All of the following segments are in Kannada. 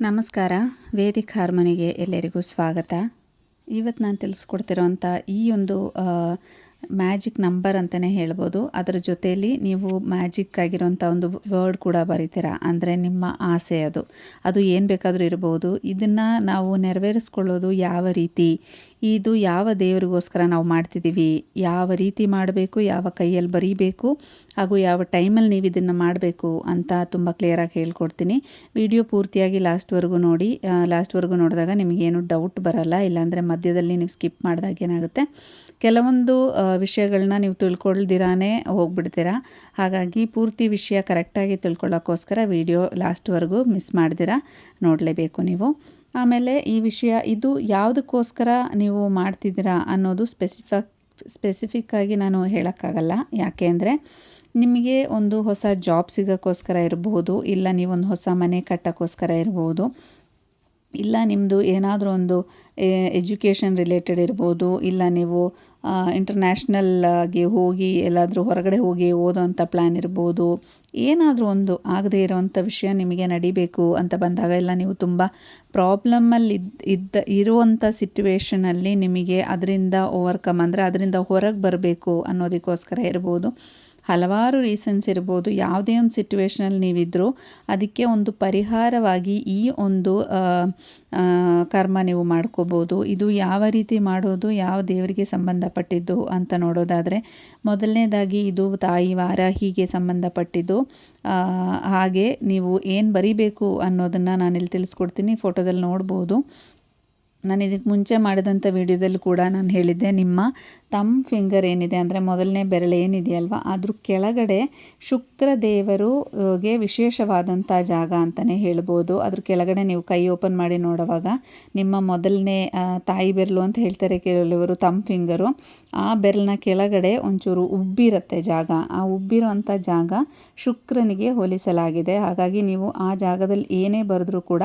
ನಮಸ್ಕಾರ. ವೇದಿಕ್ ಹಾರ್ಮೋನಿಗೆ ಎಲ್ಲರಿಗೂ ಸ್ವಾಗತ. ಇವತ್ತು ನಾನು ತಿಳಿಸ್ಕೊಡ್ತಿರೋಂಥ ಈ ಒಂದು ಮ್ಯಾಜಿಕ್ ನಂಬರ್ ಅಂತಲೇ ಹೇಳ್ಬೋದು. ಅದರ ಜೊತೆಯಲ್ಲಿ ನೀವು ಮ್ಯಾಜಿಕ್ ಆಗಿರೋಂಥ ಒಂದು ವರ್ಡ್ ಕೂಡ ಬರೀತೀರ? ಅಂದರೆ ನಿಮ್ಮ ಆಸೆ ಅದು. ಅದು ಏನು ಬೇಕಾದರೂ ಇರ್ಬೋದು. ಇದನ್ನು ನಾವು ನೆರವೇರಿಸ್ಕೊಳ್ಳೋದು ಯಾವ ರೀತಿ? ಇದು ಯಾವ ದೇವರಿಗೋಸ್ಕರ ನಾವು ಮಾಡ್ತಿದ್ದೀವಿ? ಯಾವ ರೀತಿ ಮಾಡಬೇಕು? ಯಾವ ಕೈಯಲ್ಲಿ ಬರೀಬೇಕು? ಹಾಗೂ ಯಾವ ಟೈಮಲ್ಲಿ ನೀವು ಇದನ್ನು ಮಾಡಬೇಕು ಅಂತ ತುಂಬ ಕ್ಲಿಯರಾಗಿ ಹೇಳ್ಕೊಡ್ತೀನಿ. ವಿಡಿಯೋ ಪೂರ್ತಿಯಾಗಿ ಲಾಸ್ಟ್ವರೆಗೂ ನೋಡಿ. ಲಾಸ್ಟ್ವರೆಗೂ ನೋಡಿದಾಗ ನಿಮಗೇನು ಡೌಟ್ ಬರಲ್ಲ. ಇಲ್ಲಾಂದರೆ ಮಧ್ಯದಲ್ಲಿ ನೀವು ಸ್ಕಿಪ್ ಮಾಡಿದಾಗ ಏನಾಗುತ್ತೆ? ಕೆಲವೊಂದು ವಿಷಯಗಳನ್ನ ನೀವು ತಿಳ್ಕೊಳ್ದಿರಾನೇ ಹೋಗ್ಬಿಡ್ತೀರಾ? ಹಾಗಾಗಿ ಪೂರ್ತಿ ವಿಷಯ ಕರೆಕ್ಟಾಗಿ ತಿಳ್ಕೊಳ್ಳೋಕ್ಕೋಸ್ಕರ ವಿಡಿಯೋ ಲಾಸ್ಟ್ವರೆಗೂ ಮಿಸ್ ಮಾಡ್ದಿರ? ನೋಡಲೇಬೇಕು ನೀವು. ಆಮೇಲೆ ಈ ವಿಷಯ, ಇದು ಯಾವುದಕ್ಕೋಸ್ಕರ ನೀವು ಮಾಡ್ತಿದ್ದೀರಾ ಅನ್ನೋದು ಸ್ಪೆಸಿಫಕ್ ಸ್ಪೆಸಿಫಿಕ್ಕಾಗಿ ನಾನು ಹೇಳೋಕ್ಕಾಗಲ್ಲ. ಯಾಕೆ ಅಂದರೆ ನಿಮಗೆ ಒಂದು ಹೊಸ ಜಾಬ್ ಸಿಗೋಕ್ಕೋಸ್ಕರ ಇರಬಹುದು ಇಲ್ಲ ನೀವೊಂದು ಹೊಸ ಮನೆ ಕಟ್ಟೋಕ್ಕೋಸ್ಕರ ಇರಬಹುದು ಇಲ್ಲ ನಿಮ್ಮದು ಏನಾದರೂ ಒಂದು ಎಜುಕೇಷನ್ ರಿಲೇಟೆಡ್ ಇರ್ಬೋದು, ಇಲ್ಲ ನೀವು ಇಂಟರ್ನ್ಯಾಷನಲ್ ಆಗಿ ಹೋಗಿ, ಎಲ್ಲಾದರೂ ಹೊರಗಡೆ ಹೋಗಿ ಓದೋವಂಥ ಪ್ಲ್ಯಾನ್ ಇರ್ಬೋದು. ಏನಾದರೂ ಒಂದು ಆಗದೇ ಇರೋವಂಥ ವಿಷಯ ನಿಮಗೆ ನಡಿಬೇಕು ಅಂತ ಬಂದಾಗ ಎಲ್ಲ ನೀವು ತುಂಬ ಪ್ರಾಬ್ಲಮ್ಮಲ್ಲಿ ಇದ್ದ ಇದ್ದ ಇರುವಂಥ ಸಿಟ್ಯುವೇಷನಲ್ಲಿ ನಿಮಗೆ ಅದರಿಂದ ಓವರ್ಕಮ್ ಅಂದರೆ ಅದರಿಂದ ಹೊರಗೆ ಬರಬೇಕು ಅನ್ನೋದಕ್ಕೋಸ್ಕರ ಇರ್ಬೋದು. ಹಲವಾರು ರೀಸನ್ಸ್ ಇರ್ಬೋದು, ಯಾವುದೇ ಒಂದು ಸಿಟ್ಯುವೇಷನಲ್ಲಿ ನೀವಿದ್ದರೂ ಅದಕ್ಕೆ ಒಂದು ಪರಿಹಾರವಾಗಿ ಈ ಒಂದು ಕರ್ಮ ನೀವು ಮಾಡ್ಕೋಬೋದು. ಇದು ಯಾವ ರೀತಿ ಮಾಡೋದು, ಯಾವ ದೇವರಿಗೆ ಸಂಬಂಧಪಟ್ಟಿದ್ದು ಅಂತ ನೋಡೋದಾದರೆ, ಮೊದಲನೇದಾಗಿ ಇದು ತಾಯಿ ವಾರ ಹೀಗೆ ಸಂಬಂಧಪಟ್ಟಿದ್ದು. ಹಾಗೆ ನೀವು ಏನು ಬರಿಬೇಕು ಅನ್ನೋದನ್ನು ನಾನಿಲ್ಲಿ ತಿಳಿಸ್ಕೊಡ್ತೀನಿ, ಫೋಟೋದಲ್ಲಿ ನೋಡ್ಬೋದು. ನಾನು ಇದಕ್ಕೆ ಮುಂಚೆ ಮಾಡಿದಂಥ ವಿಡಿಯೋದಲ್ಲಿ ಕೂಡ ನಾನು ಹೇಳಿದ್ದೆ, ನಿಮ್ಮ ತಮ್ ಫಿಂಗರ್ ಏನಿದೆ ಅಂದರೆ ಮೊದಲನೇ ಬೆರಳು ಏನಿದೆಯಲ್ವ, ಅದ್ರ ಕೆಳಗಡೆ ಶುಕ್ರ ದೇವರುಗೆ ವಿಶೇಷವಾದಂಥ ಜಾಗ ಅಂತಲೇ ಹೇಳ್ಬೋದು. ಅದ್ರ ಕೆಳಗಡೆ ನೀವು ಕೈ ಓಪನ್ ಮಾಡಿ ನೋಡುವಾಗ ನಿಮ್ಮ ಮೊದಲನೇ ತಾಯಿ ಬೆರಳು ಅಂತ ಹೇಳ್ತಾರೆ ಕೆಲವರು, ತಮ್ ಫಿಂಗರು, ಆ ಬೆರಳಿನ ಕೆಳಗಡೆ ಒಂಚೂರು ಉಬ್ಬಿರುತ್ತೆ ಜಾಗ. ಆ ಉಬ್ಬಿರುವಂಥ ಜಾಗ ಶುಕ್ರನಿಗೆ ಹೋಲಿಸಲಾಗಿದೆ. ಹಾಗಾಗಿ ನೀವು ಆ ಜಾಗದಲ್ಲಿ ಏನೇ ಬರೆದ್ರೂ ಕೂಡ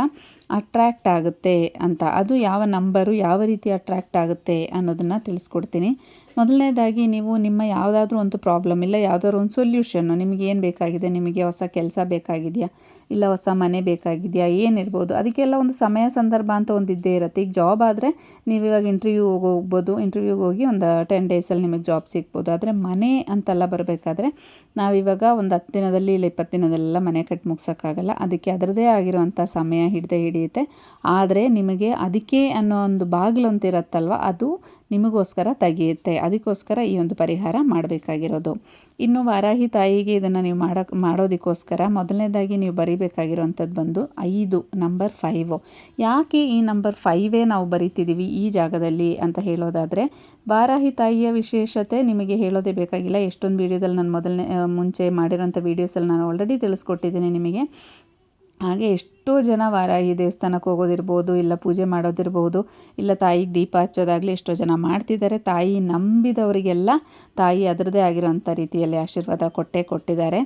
ಅಟ್ರ್ಯಾಕ್ಟ್ ಆಗುತ್ತೆ ಅಂತ. ಅದು ಯಾವ ನಂಬರು ಯಾವ ರೀತಿ ಅಟ್ರ್ಯಾಕ್ಟ್ ಆಗುತ್ತೆ ಅನ್ನೋದನ್ನು ತಿಳಿಸ್ಕೊಡ್ತೀನಿ. ಮೊದಲನೇದಾಗಿ ನೀವು ನಿಮ್ಮ ಯಾವುದಾದ್ರೂ ಒಂದು ಪ್ರಾಬ್ಲಮ್ ಇಲ್ಲ, ಯಾವುದಾದ್ರು ಒಂದು ಸೊಲ್ಯೂಷನ್ನು ನಿಮಗೆ ಏನು ಬೇಕಾಗಿದೆ? ನಿಮಗೆ ಹೊಸ ಕೆಲಸ ಬೇಕಾಗಿದೆಯಾ? ಇಲ್ಲ ಹೊಸ ಮನೆ ಬೇಕಾಗಿದೆಯಾ? ಏನಿರ್ಬೋದು ಅದಕ್ಕೆಲ್ಲ ಒಂದು ಸಮಯ ಸಂದರ್ಭ ಅಂತ ಒಂದು ಇದ್ದೇ ಇರುತ್ತೆ. ಈಗ ಜಾಬ್ ಆದರೆ ನೀವು ಇವಾಗ ಇಂಟರ್ವ್ಯೂ ಹೋಗ್ಬೋದು. ಇಂಟರ್ವ್ಯೂಗೆ ಹೋಗಿ ಒಂದು ಟೆನ್ ಡೇಸಲ್ಲಿ ನಿಮಗೆ ಜಾಬ್ ಸಿಗ್ಬೋದು. ಆದರೆ ಮನೆ ಅಂತೆಲ್ಲ ಬರಬೇಕಾದ್ರೆ ನಾವಿವಾಗ ಒಂದು ಹತ್ತು ದಿನದಲ್ಲಿ ಇಲ್ಲ ಇಪ್ಪತ್ತು ದಿನದಲ್ಲೆಲ್ಲ ಮನೆ ಕಟ್ಟಿ ಮುಗ್ಸೋಕ್ಕಾಗಲ್ಲ. ಅದಕ್ಕೆ ಅದರದೇ ಆಗಿರುವಂಥ ಸಮಯ ಹಿಡಿದೇ ಹಿಡಿಯುತ್ತೆ. ಆದರೆ ನಿಮಗೆ ಅದಕ್ಕೆ ಅನ್ನೋ ಒಂದು ಬಾಗಿಲು ಅಂತ ಇರುತ್ತಲ್ವ, ಅದು ನಿಮಗೋಸ್ಕರ ತೆಗೆಯುತ್ತೆ. ಅದಕ್ಕೋಸ್ಕರ ಈ ಒಂದು ಪರಿಹಾರ ಮಾಡಬೇಕಾಗಿರೋದು. ಇನ್ನು ವಾರಾಹಿ ತಾಯಿಗೆ ಇದನ್ನು ನೀವು ಮಾಡೋಕ್ಕೆ ಮಾಡೋದಕ್ಕೋಸ್ಕರ ಮೊದಲನೇದಾಗಿ ನೀವು ಬರೀಬೇಕಾಗಿರೋವಂಥದ್ದು ಬಂದು ಐದು, ನಂಬರ್ ಫೈವು. ಯಾಕೆ ಈ ನಂಬರ್ ಫೈವೇ ನಾವು ಬರಿತಿದ್ದೀವಿ ಈ ಜಾಗದಲ್ಲಿ ಅಂತ ಹೇಳೋದಾದರೆ, ವಾರಾಹಿ ತಾಯಿಯ ವಿಶೇಷತೆ ನಿಮಗೆ ಹೇಳೋದೇ ಬೇಕಾಗಿಲ್ಲ. ಎಷ್ಟೊಂದು ವೀಡಿಯೋದಲ್ಲಿ ನಾನು ಮೊದಲನೇ, ಮುಂಚೆ ಮಾಡಿರೋಂಥ ವೀಡಿಯೋಸಲ್ಲಿ ನಾನು ಆಲ್ರೆಡಿ ತಿಳಿಸ್ಕೊಟ್ಟಿದ್ದೀನಿ ನಿಮಗೆ. ಹಾಗೆ ಎಷ್ಟೋ ಜನ ವಾರಾಹಿ ದೇವಸ್ಥಾನಕ್ಕೆ ಹೋಗೋದಿರ್ಬೋದು, ಇಲ್ಲ ಪೂಜೆ ಮಾಡೋದಿರ್ಬೋದು, ಇಲ್ಲ ತಾಯಿಗೆ ದೀಪ ಹಚ್ಚೋದಾಗಲಿ ಎಷ್ಟೋ ಜನ ಮಾಡ್ತಿದ್ದಾರೆ. ತಾಯಿ ನಂಬಿದವರಿಗೆಲ್ಲ ತಾಯಿ ಅದರದೇ ಆಗಿರೋಂಥ ರೀತಿಯಲ್ಲಿ ಆಶೀರ್ವಾದ ಕೊಟ್ಟೇ ಕೊಟ್ಟಿದ್ದಾರೆ.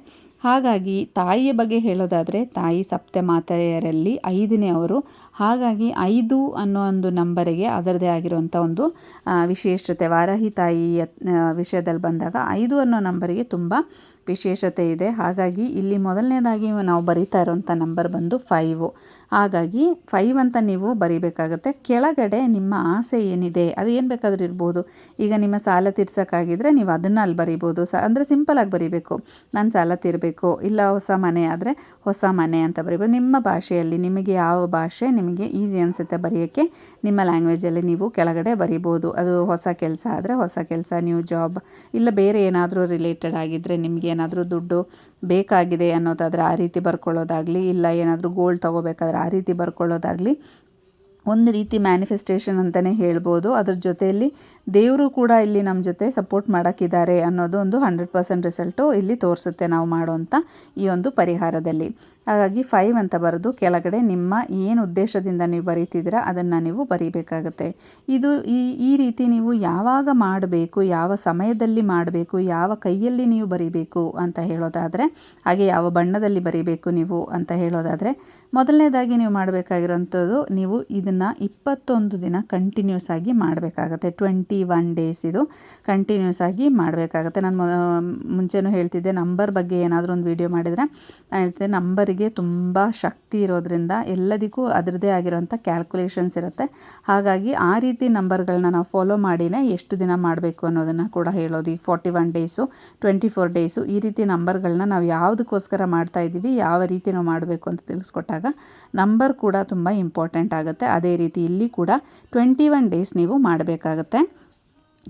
ಹಾಗಾಗಿ ತಾಯಿಯ ಬಗ್ಗೆ ಹೇಳೋದಾದರೆ, ತಾಯಿ ಸಪ್ತ ಮಾತೆಯರಲ್ಲಿ ಐದನೇ ಅವರು. ಹಾಗಾಗಿ ಐದು ಅನ್ನೋ ಒಂದು ನಂಬರಿಗೆ ಅದರದೇ ಆಗಿರುವಂಥ ಒಂದು ವಿಶೇಷತೆ ವಾರಾಹಿ ತಾಯಿಯ ವಿಷಯದಲ್ಲಿ ಬಂದಾಗ ಐದು ಅನ್ನೋ ನಂಬರಿಗೆ ತುಂಬ ವಿಶೇಷತೆ ಇದೆ. ಹಾಗಾಗಿ ಇಲ್ಲಿ ಮೊದಲನೇದಾಗಿ ನಾವು ಬರಿತಾ ಇರೋಂಥ ನಂಬರ್ ಬಂದು ಫೈವು ಹಾಗಾಗಿ ಫೈವ್ ಅಂತ ನೀವು ಬರಿಬೇಕಾಗುತ್ತೆ. ಕೆಳಗಡೆ ನಿಮ್ಮ ಆಸೆ ಏನಿದೆ, ಅದು ಏನು ಬೇಕಾದರೂ ಇರ್ಬೋದು. ಈಗ ನಿಮ್ಮ ಸಾಲ ತೀರ್ಸೋಕ್ಕಾಗಿದ್ದರೆ ನೀವು ಅದನ್ನು ಅಲ್ಲಿ ಬರಿಬೋದು. ಸ ಅಂದರೆ ಸಿಂಪಲಾಗಿ ಬರಿಬೇಕು. ನಾನು ಸಾಲ ತೀರಬೇಕು, ಇಲ್ಲ ಹೊಸ ಮನೆ ಆದರೆ ಹೊಸ ಮನೆ ಅಂತ ಬರಿಬೋದು. ನಿಮ್ಮ ಭಾಷೆಯಲ್ಲಿ ನಿಮಗೆ ಯಾವ ಭಾಷೆ ನಿಮಗೆ ಈಸಿ ಅನಿಸುತ್ತೆ ಬರೆಯೋಕ್ಕೆ, ನಿಮ್ಮ ಲ್ಯಾಂಗ್ವೇಜಲ್ಲಿ ನೀವು ಕೆಳಗಡೆ ಬರಿಬೋದು. ಅದು ಹೊಸ ಕೆಲಸ ಆದರೆ ಹೊಸ ಕೆಲಸ ನ್ಯೂ ಜಾಬ್ ಇಲ್ಲ ಬೇರೆ ಏನಾದರೂ ರಿಲೇಟೆಡ್ ಆಗಿದ್ದರೆ ನಿಮಗೆ ಏನಾದರೂ ದುಡ್ಡು ಬೇಕಾಗಿದೆ ಅನ್ನೋದಾದರೆ ಆ ರೀತಿ ಬರ್ಕೊಳ್ಳೋದಾಗಲಿ, ಇಲ್ಲ ಏನಾದರೂ ಗೋಲ್ಡ್ ತೊಗೋಬೇಕಾದ್ರೆ ಆ ರೀತಿ ಬರ್ಕೊಳ್ಳೋದಾಗಲಿ, ಒಂದು ರೀತಿ ಮ್ಯಾನಿಫೆಸ್ಟೇಷನ್ ಅಂತಲೇ ಹೇಳ್ಬೋದು. ಅದ್ರ ಜೊತೆಯಲ್ಲಿ ದೇವರು ಕೂಡ ಇಲ್ಲಿ ನಮ್ಮ ಜೊತೆ ಸಪೋರ್ಟ್ ಮಾಡೋಕ್ಕಿದ್ದಾರೆ ಅನ್ನೋದು ಒಂದು ಹಂಡ್ರೆಡ್ ಪರ್ಸೆಂಟ್ ರಿಸಲ್ಟು ಇಲ್ಲಿ ತೋರಿಸುತ್ತೆ ನಾವು ಮಾಡುವಂಥ ಈ ಒಂದು ಪರಿಹಾರದಲ್ಲಿ. ಹಾಗಾಗಿ ಫೈವ್ ಅಂತ ಬರೆದು ಕೆಳಗಡೆ ನಿಮ್ಮ ಏನು ಉದ್ದೇಶದಿಂದ ನೀವು ಬರೀತಿದ್ದೀರಾ ಅದನ್ನು ನೀವು ಬರೀಬೇಕಾಗತ್ತೆ. ಇದು ಈ ಈ ರೀತಿ ನೀವು ಯಾವಾಗ ಮಾಡಬೇಕು, ಯಾವ ಸಮಯದಲ್ಲಿ ಮಾಡಬೇಕು, ಯಾವ ಕೈಯಲ್ಲಿ ನೀವು ಬರೀಬೇಕು ಅಂತ ಹೇಳೋದಾದರೆ, ಹಾಗೆ ಯಾವ ಬಣ್ಣದಲ್ಲಿ ಬರೀಬೇಕು ನೀವು ಅಂತ ಹೇಳೋದಾದರೆ, ಮೊದಲನೇದಾಗಿ ನೀವು ಮಾಡಬೇಕಾಗಿರೋಂಥದ್ದು ನೀವು ಇದನ್ನು ಇಪ್ಪತ್ತೊಂದು ದಿನ ಕಂಟಿನ್ಯೂಸ್ ಆಗಿ ಮಾಡಬೇಕಾಗತ್ತೆ. ಟ್ವೆಂಟಿ ಒನ್ ಡೇಸ್ ಇದು ಕಂಟಿನ್ಯೂಸ್ ಆಗಿ ಮಾಡಬೇಕಾಗತ್ತೆ. ನಾನು ಮುಂಚೆನೂ ಹೇಳ್ತಿದ್ದೆ ನಂಬರ್ ಬಗ್ಗೆ ಏನಾದರೂ ಒಂದು ವೀಡಿಯೋ ಮಾಡಿದರೆ ನಾನು ಹೇಳ್ತಿದ್ದೆ ನಂಬರಿಗೆ ತುಂಬ ಶಕ್ತಿ ಇರೋದ್ರಿಂದ ಎಲ್ಲದಕ್ಕೂ ಅದರದ್ದೇ ಆಗಿರೋಂಥ ಕ್ಯಾಲ್ಕುಲೇಷನ್ಸ್ ಇರುತ್ತೆ. ಹಾಗಾಗಿ ಆ ರೀತಿ ನಂಬರ್ಗಳನ್ನ ನಾವು ಫಾಲೋ ಮಾಡಿನೇ ಎಷ್ಟು ದಿನ ಮಾಡಬೇಕು ಅನ್ನೋದನ್ನು ಕೂಡ ಹೇಳೋದು. ಈಗ forty one days twenty four days ಈ ರೀತಿ ನಂಬರ್ಗಳನ್ನ ನಾವು ಯಾವುದಕ್ಕೋಸ್ಕರ ಮಾಡ್ತಾ ಇದ್ದೀವಿ ಯಾವ ರೀತಿ ನಾವು ಮಾಡಬೇಕು ಅಂತ ತಿಳಿಸ್ಕೊಟ್ಟಾಗ ನಂಬರ್ ಕೂಡ ತುಂಬ ಇಂಪಾರ್ಟೆಂಟ್ ಆಗುತ್ತೆ. ಅದೇ ರೀತಿ ಇಲ್ಲಿ ಕೂಡ ಟ್ವೆಂಟಿ ಒನ್ ಡೇಸ್ ನೀವು ಮಾಡಬೇಕಾಗತ್ತೆ.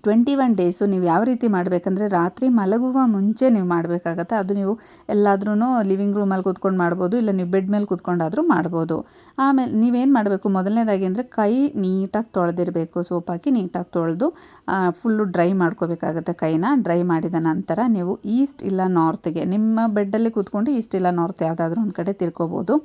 ಟ್ವೆಂಟಿ ಒನ್ ಡೇಸು ನೀವು ಯಾವ ರೀತಿ ಮಾಡಬೇಕಂದ್ರೆ ರಾತ್ರಿ ಮಲಗುವ ಮುಂಚೆ ನೀವು ಮಾಡಬೇಕಾಗತ್ತೆ. ಅದು ನೀವು ಎಲ್ಲಾದ್ರೂ ಲಿವಿಂಗ್ ರೂಮಲ್ಲಿ ಕೂತ್ಕೊಂಡು ಮಾಡ್ಬೋದು, ಇಲ್ಲ ನೀವು ಬೆಡ್ ಮೇಲೆ ಕೂತ್ಕೊಂಡಾದರೂ ಮಾಡ್ಬೋದು. ಆಮೇಲೆ ನೀವೇನು ಮಾಡಬೇಕು? ಮೊದಲನೇದಾಗಿ ಅಂದರೆ ಕೈ ನೀಟಾಗಿ ತೊಳೆದಿರಬೇಕು, ಸೋಪ್ ಹಾಕಿ ನೀಟಾಗಿ ತೊಳೆದು ಫುಲ್ಲು ಡ್ರೈ ಮಾಡ್ಕೋಬೇಕಾಗತ್ತೆ ಕೈನ. ಡ್ರೈ ಮಾಡಿದ ನಂತರ ನೀವು ಈಸ್ಟ್ ಇಲ್ಲ ನಾರ್ತ್ಗೆ ನಿಮ್ಮ ಬೆಡ್ಡಲ್ಲಿ ಕೂತ್ಕೊಂಡು ಈಸ್ಟ್ ಇಲ್ಲ ನಾರ್ತ್ ಯಾವುದಾದ್ರೂ ಒಂದು ಕಡೆ ತಿರ್ಕೋಬೋದು.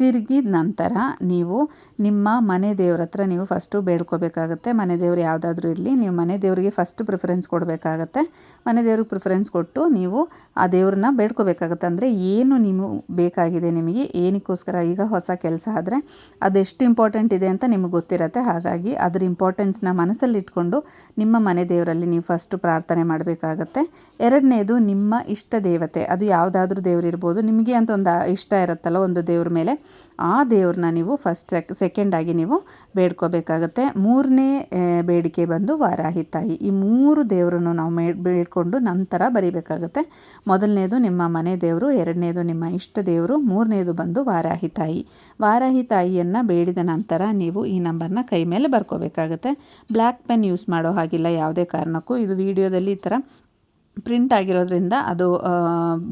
ತಿರುಗಿದ ನಂತರ ನೀವು ನಿಮ್ಮ ಮನೆ ದೇವ್ರ ಹತ್ರ ನೀವು ಫಸ್ಟು ಬೇಡ್ಕೋಬೇಕಾಗತ್ತೆ. ಮನೆ ದೇವ್ರು ಯಾವುದಾದ್ರೂ ಇರಲಿ, ನೀವು ಮನೆ ದೇವರಿಗೆ ಫಸ್ಟ್ ಪ್ರಿಫರೆನ್ಸ್ ಕೊಡಬೇಕಾಗತ್ತೆ. ಮನೆ ದೇವ್ರಿಗೆ ಪ್ರಿಫರೆನ್ಸ್ ಕೊಟ್ಟು ನೀವು ಆ ದೇವ್ರನ್ನ ಬೇಡ್ಕೋಬೇಕಾಗತ್ತೆ. ಅಂದರೆ ಏನು ನೀವು ಬೇಕಾಗಿದೆ ನಿಮಗೆ, ಏನಕ್ಕೋಸ್ಕರ ಈಗ ಹೊಸ ಕೆಲಸ ಆದರೆ ಅದೆಷ್ಟು ಇಂಪಾರ್ಟೆಂಟ್ ಇದೆ ಅಂತ ನಿಮಗೆ ಗೊತ್ತಿರತ್ತೆ. ಹಾಗಾಗಿ ಅದರ ಇಂಪಾರ್ಟೆನ್ಸ್ನ ಮನಸ್ಸಲ್ಲಿ ಇಟ್ಕೊಂಡು ನಿಮ್ಮ ಮನೆ ದೇವರಲ್ಲಿ ನೀವು ಫಸ್ಟು ಪ್ರಾರ್ಥನೆ ಮಾಡಬೇಕಾಗತ್ತೆ. ಎರಡನೇದು ನಿಮ್ಮ ಇಷ್ಟ ದೇವತೆ. ಅದು ಯಾವುದಾದ್ರೂ ದೇವರಿರ್ಬೋದು ನಿಮಗೆ ಅಂತ ಒಂದು ಇಷ್ಟ ಇರುತ್ತಲ್ಲ ಒಂದು ದೇವ್ರ ಮೇಲೆ ಆ ದೇವ್ರನ್ನ ನೀವು ಫಸ್ಟ್ ಸೆಕ್ ಸೆಕೆಂಡಾಗಿ ನೀವು ಬೇಡ್ಕೋಬೇಕಾಗತ್ತೆ. ಮೂರನೇ ಬೇಡಿಕೆ ಬಂದು ವಾರಾಹಿ ತಾಯಿ. ಈ ಮೂರು ದೇವರನ್ನು ನಾವು ಮೇ, ಬೇಡ್ಕೊಂಡು ನಂತರ ಬರಿಬೇಕಾಗತ್ತೆ. ಮೊದಲನೇದು ನಿಮ್ಮ ಮನೆ ದೇವರು, ಎರಡನೇದು ನಿಮ್ಮ ಇಷ್ಟ ದೇವರು, ಮೂರನೇದು ಬಂದು ವಾರಾಹಿ ತಾಯಿ. ವಾರಾಹಿ ತಾಯಿಯನ್ನು ಬೇಡಿದ ನಂತರ ನೀವು ಈ ನಂಬರ್ನ ಕೈ ಮೇಲೆ ಬರ್ಕೋಬೇಕಾಗತ್ತೆ. ಬ್ಲ್ಯಾಕ್ ಪೆನ್ ಯೂಸ್ ಮಾಡೋ ಹಾಗಿಲ್ಲ ಯಾವುದೇ ಕಾರಣಕ್ಕೂ. ಇದು ವಿಡಿಯೋದಲ್ಲಿ ಈ ಥರ ಪ್ರಿಂಟ್ ಆಗಿರೋದ್ರಿಂದ ಅದು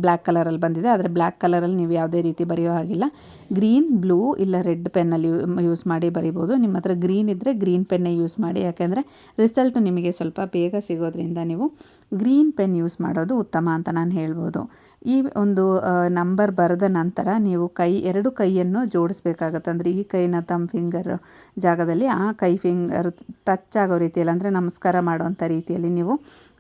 ಬ್ಲ್ಯಾಕ್ ಕಲರಲ್ಲಿ ಬಂದಿದೆ. ಆದರೆ ಬ್ಲ್ಯಾಕ್ ಕಲರಲ್ಲಿ ನೀವು ಯಾವುದೇ ರೀತಿ ಬರೆಯೋ ಹಾಗಿಲ್ಲ. ಗ್ರೀನ್ ಬ್ಲೂ ಇಲ್ಲ ರೆಡ್ ಪೆನ್ನಲ್ಲಿ ಯೂಸ್ ಮಾಡಿ ಬರಿಬೋದು. ನಿಮ್ಮ ಹತ್ರ ಗ್ರೀನ್ ಇದ್ದರೆ ಗ್ರೀನ್ ಪೆನ್ನೇ ಯೂಸ್ ಮಾಡಿ. ಯಾಕೆಂದರೆ ರಿಸಲ್ಟ್ ನಿಮಗೆ ಸ್ವಲ್ಪ ಬೇಗ ಸಿಗೋದ್ರಿಂದ ನೀವು ಗ್ರೀನ್ ಪೆನ್ ಯೂಸ್ ಮಾಡೋದು ಉತ್ತಮ ಅಂತ ನಾನು ಹೇಳ್ಬೋದು. ಈ ಒಂದು ನಂಬರ್ ಬರೆದ ನಂತರ ನೀವು ಕೈ, ಎರಡು ಕೈಯನ್ನು ಜೋಡಿಸ್ಬೇಕಾಗತ್ತೆ. ಅಂದರೆ ಈ ಕೈನ ತಮ್ಮ ಫಿಂಗರ್ ಜಾಗದಲ್ಲಿ ಆ ಕೈ ಫಿಂಗರ್ ಟಚ್ ಆಗೋ ರೀತಿಯಲ್ಲಿ, ಅಂದರೆ ನಮಸ್ಕಾರ ಮಾಡುವಂಥ ರೀತಿಯಲ್ಲಿ ನೀವು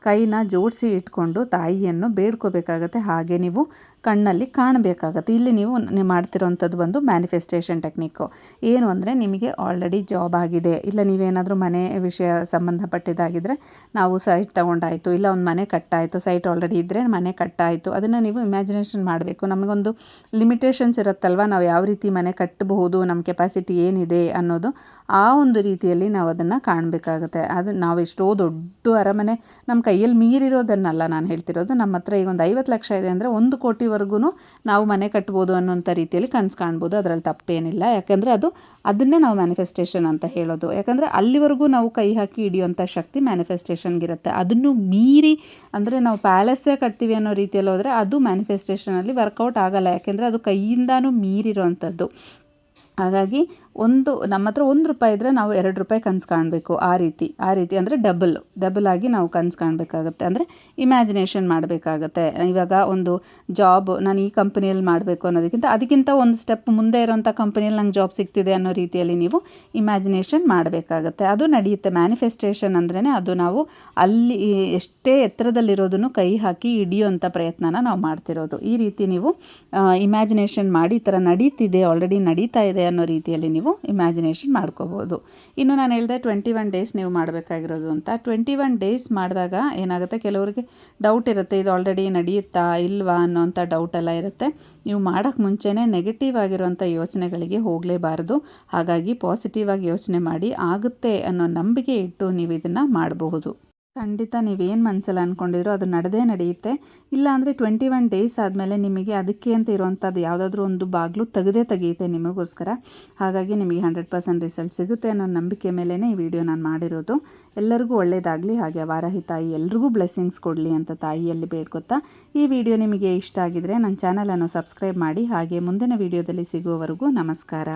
ಕೈನ ಜೋಡಿಸಿ ಇಟ್ಕೊಂಡು ತಾಯಿಯನ್ನು ಬೇಡ್ಕೋಬೇಕಾಗತ್ತೆ. ಹಾಗೆ ನೀವು ಕಣ್ಣಲ್ಲಿ ಕಾಣಬೇಕಾಗತ್ತೆ. ಇಲ್ಲಿ ನೀವು ಮಾಡ್ತಿರೋವಂಥದ್ದು ಬಂದು ಮ್ಯಾನಿಫೆಸ್ಟೇಷನ್ ಟೆಕ್ನಿಕ್ಕು ಏನು ಅಂದರೆ ನಿಮಗೆ ಆಲ್ರೆಡಿ ಜಾಬ್ ಆಗಿದೆ. ಇಲ್ಲ ನೀವೇನಾದರೂ ಮನೆ ವಿಷಯ ಸಂಬಂಧಪಟ್ಟಿದ್ದಾಗಿದ್ದರೆ ನಾವು ಸೈಟ್ ತೊಗೊಂಡಾಯಿತು, ಇಲ್ಲ ಒಂದು ಮನೆ ಕಟ್ಟಾಯಿತು ಸೈಟ್ ಆಲ್ರೆಡಿ ಇದ್ದರೆ ಮನೆ ಕಟ್ಟಾಯಿತು, ಅದನ್ನು ನೀವು ಇಮ್ಯಾಜಿನೇಷನ್ ಮಾಡಬೇಕು. ನಮಗೊಂದು ಲಿಮಿಟೇಷನ್ಸ್ ಇರುತ್ತಲ್ವ? ನಾವು ಯಾವ ರೀತಿ ಮನೆ ಕಟ್ಟಬಹುದು ನಮ್ಮ ಕೆಪಾಸಿಟಿ ಏನಿದೆ ಅನ್ನೋದು ಆ ಒಂದು ರೀತಿಯಲ್ಲಿ ನಾವು ಅದನ್ನು ಕಾಣಬೇಕಾಗುತ್ತೆ. ಅದು ನಾವು ಎಷ್ಟೋ ದೊಡ್ಡ ಅರಮನೆ ನಮ್ಮ ಕೈಯಲ್ಲಿ ಮೀರಿರೋದನ್ನಲ್ಲ ನಾನು ಹೇಳ್ತಿರೋದು. ನಮ್ಮ ಹತ್ರ ಈಗ ಒಂದು ಐವತ್ತು ಲಕ್ಷ ಇದೆ ಅಂದರೆ ಒಂದು ಕೋಟಿವರೆಗೂ ನಾವು ಮನೆ ಕಟ್ಬೋದು ಅನ್ನೋಂಥ ರೀತಿಯಲ್ಲಿ ಕನಸು ಕಾಣ್ಬೋದು. ಅದರಲ್ಲಿ ತಪ್ಪೇನಿಲ್ಲ. ಯಾಕಂದರೆ ಅದು ಅದನ್ನೇ ನಾವು ಮ್ಯಾನಿಫೆಸ್ಟೇಷನ್ ಅಂತ ಹೇಳೋದು. ಯಾಕಂದರೆ ಅಲ್ಲಿವರೆಗೂ ನಾವು ಕೈ ಹಾಕಿ ಹಿಡಿಯುವಂಥ ಶಕ್ತಿ ಮ್ಯಾನಿಫೆಸ್ಟೇಷನ್ಗಿರುತ್ತೆ ಅದನ್ನು ಮೀರಿ ಅಂದರೆ ನಾವು ಪ್ಯಾಲೇಸೇ ಕಟ್ತೀವಿ ಅನ್ನೋ ರೀತಿಯಲ್ಲಿ ಹೋದರೆ ಅದು ಮ್ಯಾನಿಫೆಸ್ಟೇಷನಲ್ಲಿ ವರ್ಕೌಟ್ ಆಗಲ್ಲ. ಯಾಕೆಂದರೆ ಅದು ಕೈಯಿಂದನೂ ಮೀರಿರೋವಂಥದ್ದು ಹಾಗಾಗಿ ಒಂದು, ನಮ್ಮ ಹತ್ರ ಒಂದು ರೂಪಾಯಿ ಇದ್ದರೆ ನಾವು ಎರಡು ರೂಪಾಯಿ ಕನಸು ಕಾಣಬೇಕು ಆ ರೀತಿ ಆ ರೀತಿ ಅಂದರೆ ಡಬಲ್ ಡಬಲ್ ಆಗಿ ನಾವು ಕನಸು ಕಾಣಬೇಕಾಗತ್ತೆ. ಅಂದರೆ ಇಮ್ಯಾಜಿನೇಷನ್ ಮಾಡಬೇಕಾಗತ್ತೆ. ಇವಾಗ ಒಂದು ಜಾಬ್ ನಾನು ಈ ಕಂಪನಿಯಲ್ಲಿ ಮಾಡಬೇಕು ಅನ್ನೋದಕ್ಕಿಂತ ಅದಕ್ಕಿಂತ ಒಂದು ಸ್ಟೆಪ್ ಮುಂದೆ ಇರೋಂಥ ಕಂಪನಿಯಲ್ಲಿ ನಂಗೆ ಜಾಬ್ ಸಿಗ್ತಿದೆ ಅನ್ನೋ ರೀತಿಯಲ್ಲಿ ನೀವು ಇಮ್ಯಾಜಿನೇಷನ್ ಮಾಡಬೇಕಾಗತ್ತೆ. ಅದು ನಡೆಯುತ್ತೆ. ಮ್ಯಾನಿಫೆಸ್ಟೇಷನ್ ಅಂದ್ರೇ ಅದು ನಾವು ಅಲ್ಲಿ ಎಷ್ಟೇ ಎತ್ತರದಲ್ಲಿರೋದನ್ನು ಕೈ ಹಾಕಿ ಹಿಡಿಯುವಂಥ ಪ್ರಯತ್ನನ ನಾವು ಮಾಡ್ತಿರೋದು. ಈ ರೀತಿ ನೀವು ಇಮ್ಯಾಜಿನೇಷನ್ ಮಾಡಿ ಈ ಥರ ನಡೀತಿದೆ ಆಲ್ರೆಡಿ ನಡೀತಾ ಇದೆ ಅನ್ನೋ ರೀತಿಯಲ್ಲಿ ನೀವು ಇಮ್ಯಾಜಿನೇಷನ್ ಮಾಡ್ಕೋಬೋದು. ಇನ್ನು ನಾನು ಹೇಳಿದೆ ಟ್ವೆಂಟಿ ಒನ್ ಡೇಸ್ ನೀವು ಮಾಡಬೇಕಾಗಿರೋದು ಅಂತ. ಟ್ವೆಂಟಿ ಒನ್ ಡೇಸ್ ಮಾಡಿದಾಗ ಏನಾಗುತ್ತೆ? ಕೆಲವರಿಗೆ ಡೌಟ್ ಇರುತ್ತೆ, ಇದು ಆಲ್ರೆಡಿ ನಡೆಯುತ್ತಾ ಇಲ್ವಾ? ಅನ್ನೋಂಥ ಡೌಟ್ ಎಲ್ಲ ಇರುತ್ತೆ. ನೀವು ಮಾಡೋಕ್ಕೆ ಮುಂಚೆನೇ ನೆಗೆಟಿವ್ ಆಗಿರುವಂಥ ಯೋಚನೆಗಳಿಗೆ ಹೋಗಲೇಬಾರದು. ಹಾಗಾಗಿ ಪಾಸಿಟಿವ್ ಆಗಿ ಯೋಚನೆ ಮಾಡಿ, ಆಗುತ್ತೆ ಅನ್ನೋ ನಂಬಿಕೆ ಇಟ್ಟು ನೀವು ಇದನ್ನು ಮಾಡಬಹುದು. ಖಂಡಿತ ನೀವೇನು ಮನಸ್ಸಲ್ಲಿ ಅಂದ್ಕೊಂಡಿರೋ ಅದು ನಡೆದೇ ನಡೆಯುತ್ತೆ. ಇಲ್ಲ ಅಂದರೆ ಟ್ವೆಂಟಿ ಒನ್ ಡೇಸ್ ಆದಮೇಲೆ ನಿಮಗೆ ಅದಕ್ಕೆ ಅಂತ ಇರೋವಂಥದ್ದು ಯಾವುದಾದ್ರೂ ಒಂದು ಬಾಗಿಲು ತೆಗೆದೇ ತೆಗೆಯುತ್ತೆ ನಿಮಗೋಸ್ಕರ. ಹಾಗಾಗಿ ನಿಮಗೆ ಹಂಡ್ರೆಡ್ ಪರ್ಸೆಂಟ್ ರಿಸಲ್ಟ್ ಸಿಗುತ್ತೆ ಅನ್ನೋ ನಂಬಿಕೆ ಮೇಲೇ ಈ ವಿಡಿಯೋ ನಾನು ಮಾಡಿರೋದು. ಎಲ್ಲರಿಗೂ ಒಳ್ಳೆಯದಾಗಲಿ ಹಾಗೆ ವಾರಾಹಿ ತಾಯಿ ಎಲ್ರಿಗೂ ಬ್ಲೆಸ್ಸಿಂಗ್ಸ್ ಕೊಡಲಿ ಅಂತ ತಾಯಿಯಲ್ಲಿ ಬೇಡ್ಕೊತಾ ಈ ವಿಡಿಯೋ ನಿಮಗೆ ಇಷ್ಟ ಆಗಿದರೆ ನನ್ನ ಚಾನಲನ್ನು ಸಬ್ಸ್ಕ್ರೈಬ್ ಮಾಡಿ, ಹಾಗೆ ಮುಂದಿನ ವಿಡಿಯೋದಲ್ಲಿ ಸಿಗುವವರೆಗೂ ನಮಸ್ಕಾರ.